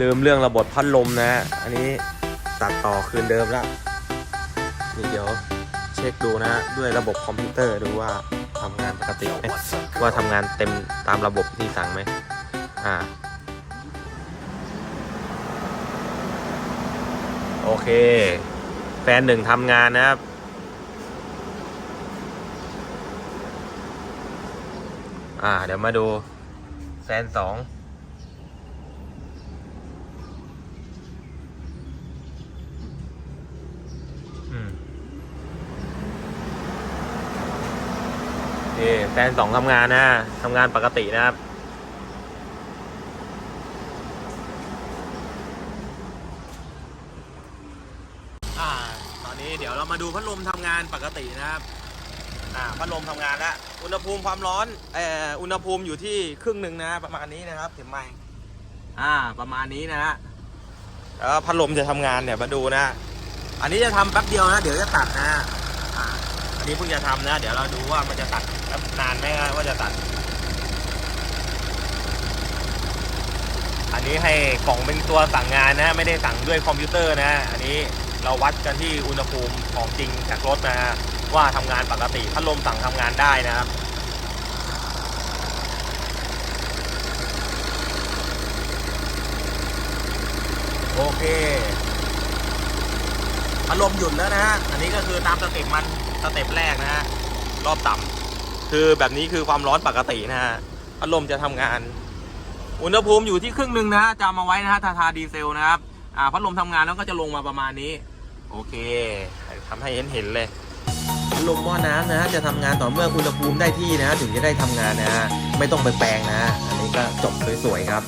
ลืมเรื่องระบบพัดลมนะ อันนี้ตัดต่อคืนเดิมแล้วนี่เดี๋ยวเช็คดูนะฮะด้วยระบบคอมพิวเตอร์ดูว่าทำงานปกติไหมว่าทำงานเต็มตามระบบที่สั่งไหมอ่าโอเค แฟนหนึ่งทำงานนะครับ อ่า เดี๋ยวมาดูแฟนสอง นี่แฟนสองทำงานนะทำงานปกตินะครับ อ่า ตอนนี้เดี๋ยวเรามาดูพัดลมทำงานปกตินะครับ อ่า พัดลมทำงานแล้ว อุณหภูมิความร้อน เอ่อ อุณหภูมิอยู่ที่ครึ่งหนึ่งนะประมาณนี้นะครับเห็นไหมอ่า ประมาณนี้นะฮะแล้วพัดลมจะทำงานเนี่ยมาดูนะ อันนี้จะทำแป๊บเดียวนะ เดี๋ยวจะตัดนะอ่าอันนี้เพิ่งจะทำนะ เดี๋ยวเราดูว่ามันจะตัดแป๊บนานไหมว่าจะตัด อันนี้ให้กล่องเป็นตัวสั่งงานนะ ไม่ได้สั่งด้วยคอมพิวเตอร์นะ อันนี้เราวัดกันที่อุณหภูมิของจริงจากรถนะฮะว่าทำงานปกติพัดลมสั่งทำงานได้นะครับ โอเค พัดลมหยุดแล้วนะฮะ อันนี้ก็คือตามสเต็ปมันสเต็ปแรกนะฮะ รอบต่ำคือแบบนี้คือความร้อนปกตินะฮะ พัดลมจะทำงาน อุณหภูมิอยู่ที่ครึ่งหนึ่งนะฮะจำมาไว้นะฮะ ทาทาดีเซลนะครับ อ่า พัดลมทำงานแล้วก็จะลงมาประมาณนี้ โอเคทำให้เห็นเห็นเลยพัดลมหม้อน้ำนะฮะ จะทำงานต่อเมื่ออุณหภูมิได้ที่นะฮะ ถึงจะได้ทำงานนะฮะ ไม่ต้องไปแปลงนะฮะ อันนี้ก็จบสวยๆครับ